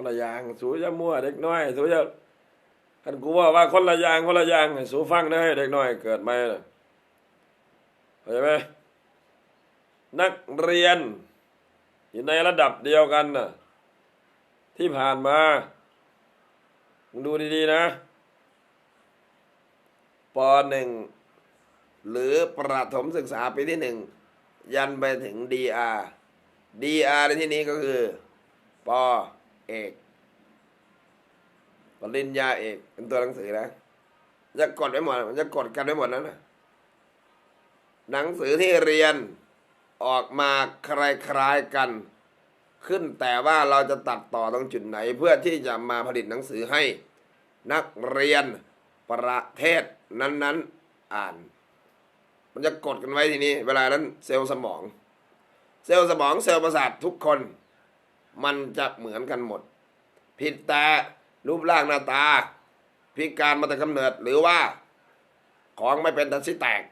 คนละอย่าง สูจะมั่วเด็กน้อยสูจะกันกูว่าว่าคนละอย่างคนละอย่างสูฟังได้เด็กน้อยเกิดมาเข้าใจไหมนักเรียนอยู่ในระดับเดียวกันน่ะที่ผ่านมามึงดูดีๆนะปหนึ่งหรือประถมศึกษาปีที่หนึ่งยันไปถึงดีอาดอาในที่นี้ก็คือป เอกปริญญาเอก เป็นตัวหนังสือนะจะกดไว้หมดมันจะกดกันไว้หมดนั้นนะหนังสือที่เรียนออกมาคล้ายๆกัน ขึ้นแต่ว่าเราจะตัดต่อตรงจุดไหน เพื่อที่จะมาผลิตหนังสือให้ นักเรียนประเทศนั้นๆอ่าน มันจะกดกันไว้ทีนี้ เวลานั้นเซลล์สมอง เซลล์สมองเซลล์ประสาททุกคน มันจะเหมือนกันหมด ผิดแต่รูปร่างหน้าตา พิการมาแต่กำเนิดหรือว่า ของไม่เป็นตันสิแตก